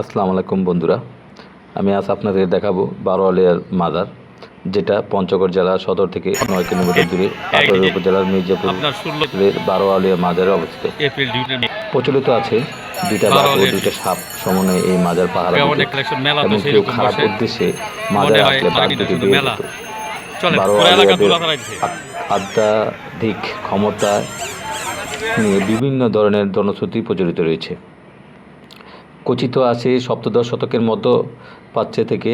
আসসালামু আলাইকুম বন্ধুরা। আমি আজ আপনাদের দেখাবো বারোয়ালিয়ার মাজার যেটা পঞ্চগড় জেলা সদর থেকে নয় কিলোমিটার দূরে উপজেলার মির্জাপুর আপনার ষোলো বারোয়ালিয়া মাজারে অবস্থিত। প্রচলিত আছে দুইটা বাঘ ও দুইটা সাপ সমন্বয়ে এই মাজার এবং কেউ খারাপ উদ্দেশ্যে মাজারে আসলে বাঘ দুটি বের মেলা। হতো আধ্যাত্মিক ক্ষমতা নিয়ে বিভিন্ন ধরনের জনশ্রুতি প্রচলিত রয়েছে। কথিত আছে, সপ্তদশ শতকের মধ্য প্রাচ্য থেকে।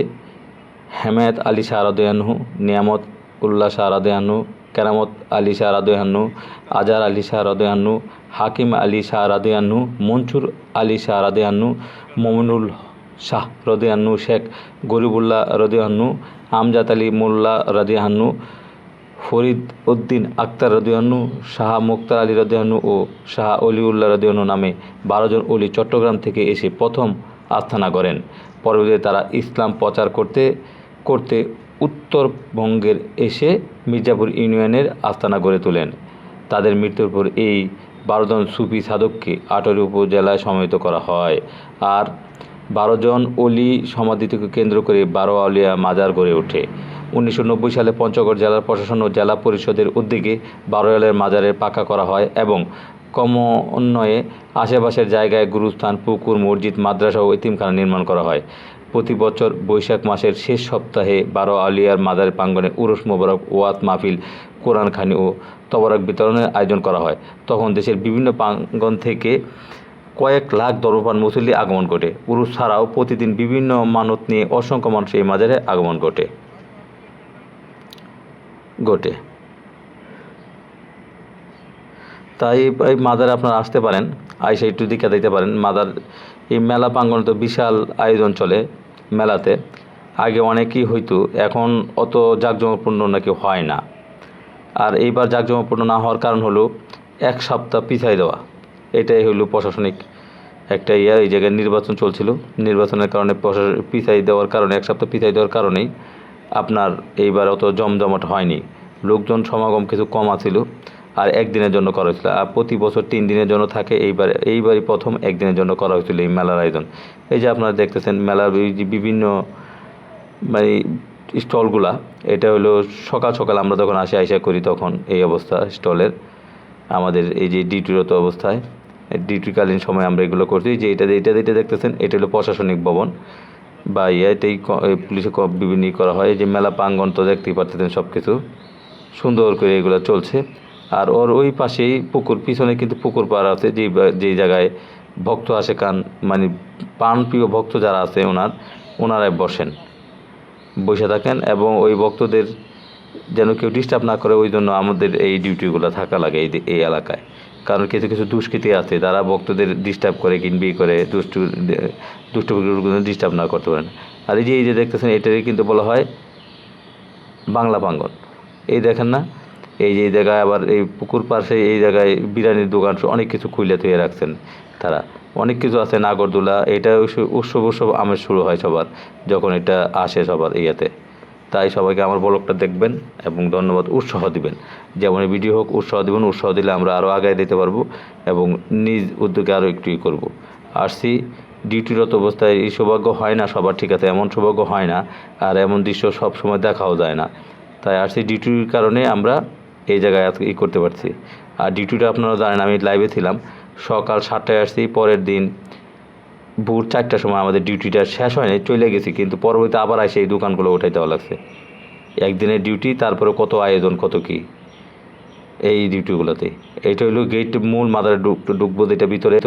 হেমায়ত আলী শাহরাদয়ানহু, নিয়ামত উল্লাহ শাহরাদয়ানহু, কেরামত আলী শাহরাদয়ানহু, আজার আলী শাহরাদয়ানহু, হাকিম আলী শাহরাদয়ানহু, মনসুর আলী শাহরাদয়ানহু, মমিনুল শাহ রদিয়ান্নু শেখ গরিবুল্লাহ রদিয়ান্নু আমজাদ আলী মোল্লা রদিয়ান্নু ফরিদ উদ্দিন আক্তার রদিয়ানু শাহ মুক্তার আলী রদিয়ানু ও শাহ অলিউল্লাহ রদিয়ানু নামে বারোজন অলি চট্টগ্রাম থেকে এসে প্রথম আস্থানা করেন। পরবর্তীতে তারা ইসলাম প্রচার করতে করতে উত্তরবঙ্গের এসে মির্জাপুর ইউনিয়নের আস্তানা গড়ে তোলেন। তাদের মৃত্যুর পর এই বারোজন সুফি সাধককে আটরি উপজেলায় সমাহিত করা হয়। আর বারোজন অলি সমাধিকে কেন্দ্র করে বারো আউলিয়া মাজার গড়ে ওঠে। উনিশশো নব্বই সালে পঞ্চগড় জেলার প্রশাসন ও জেলা পরিষদের উদ্যোগে বারোয়ালের মাজারের পাকা করা হয় এবং ক্রমান্বয়ে আশেপাশের জায়গায় গুরুস্থান, পুকুর, মসজিদ, মাদ্রাসা ও ইতিমখানা নির্মাণ করা হয়। প্রতি বছর বৈশাখ মাসের শেষ সপ্তাহে বারো আলিয়ার মাজারের প্রাঙ্গণে উরস মোবারক, ওয়াত মাহফিল, কোরআন খানি ও তবরক বিতরণের আয়োজন করা হয়। তখন দেশের বিভিন্ন প্রাঙ্গণ থেকে কয়েক লাখ দরবান মুসল্লি আগমন ঘটে। উরুস ছাড়াও প্রতিদিন বিভিন্ন মানত নিয়ে অসংখ্য মানুষ এই মাজারে আগমন ঘটে। ঘটে। তাই এই- মাজারে আপনারা আসতে পারেন, আইসা একটু দিকে দিতে পারেন। মাদার, এই মেলা প্রাঙ্গণে তো বিশাল আয়োজন চলে মেলাতে। আগে অনেকই হইতো এখন অত জাঁকজমকপূর্ণ নাকি হয় না। আর এইবার জাঁকজমকপূর্ণ না হওয়ার কারণ হলো, এক সপ্তাহ পিছাই দেওয়া। এটাই হলো প্রশাসনিক একটা ইয়া। এই জায়গায় নির্বাচন চলছিল। নির্বাচনের কারণে পিছাই দেওয়ার কারণে, এক সপ্তাহ পিছাই দেওয়ার কারণেই আপনার এইবার অত জমজমাট হয়নি। লোকজন সমাগম কিছু কম আছিল আর একদিনের জন্য করা হয়েছিল। আর প্রতি বছর তিন দিনের জন্য থাকে, এইবার, এইবারই প্রথম একদিনের জন্য করা হয়েছিল এই মেলার আয়োজন। এই যে আপনারা দেখতেছেন মেলার বিভিন্ন মানে স্টলগুলা, এটা হলো সকাল সকাল আমরা যখন আসে, আইসা করি তখন এই অবস্থা স্টলের। আমাদের এই যে ডিউটিরত অবস্থায়, ডিউটিকালীন সময় আমরা এগুলো করছি। যে এটা এটা যেটা দেখতেছেন, এটা হলো প্রশাসনিক ভবন। বা ইয়েতেই পুলিশে বিভিন্ন করা হয় যে মেলা প্রাঙ্গণ তো দেখতেই পারতেছেন সব কিছু সুন্দর করে এগুলো চলছে। আর ওর ওই পাশেই পুকুর, পিছনে কিন্তু পুকুর পাড় আছে, যে যেই জায়গায় ভক্ত আসে কান মানে প্রাণপ্রিয় ভক্ত যারা আছে ওনার, ওনারাই বসেন। বসে থাকেন এবং ওই ভক্তদের যেন কেউ ডিস্টার্ব না করে, ওই জন্য আমাদের এই ডিউটিগুলো থাকা লাগে এই এলাকায়। কারণ কিছু কিছু দুষ্কৃতী আছে, তারা ভক্তদের ডিস্টার্ব করে কিনবি করে, দুষ্টু দুষ্টু ডিস্টার্ব না করতে পারেন আর এই যে এই যে দেখতেছেন, এটারই কিন্তু বলা হয় বাংলা প্রাঙ্গণ এই দেখেন না, এই যে, এই জায়গায় আবার এই পুকুর পাশে, এই জায়গায় বিরিয়ানির দোকান অনেক কিছু খুলে তুলে রাখছেন তারা। অনেক কিছু আছে, নাগরদোলা, এটা উৎসব উৎসব আমেজ শুরু হয় সবার, যখন এটা আসে সবার ইয়েতে। তাই সবাইকে আমার ব্লগটা দেখবেন এবং ধন্যবাদ উৎসাহ দিবেন। যেমন ভিডিও হোক, উৎসাহ দিবেন, উৎসাহ দিলে আমরা আরও আগায় দিতে পারব এবং নিজ উদ্যোগে আরও একটু করব। আসছি, ডিউটিরত অবস্থায় এই সৌভাগ্য হয় না সবার ঠিক আছে, এমন সৌভাগ্য হয় না আর এমন দৃশ্য সব সময় দেখাও যায় না। তাই আসছি ডিউটির কারণে আমরা এই জায়গায় আজকে ই করতে পারছি। আর ডিউটিটা আপনারা জানেন, আমি লাইভে ছিলাম। সকাল সাতটায় আসছি, পরের দিন ভোর চারটার সময় আমাদের ডিউটিটা শেষ হয়নি, চলে গেছি, কিন্তু পরবর্তীতে আবার আসে এই দোকানগুলো উঠাই দেওয়া লাগছে। একদিনের ডিউটি, তারপরে কত আয়োজন, কত কি? এই ডিউটিগুলোতে। এইটা হলো গেট মূল মাদার ঢুকবো যেটা ভিতরে।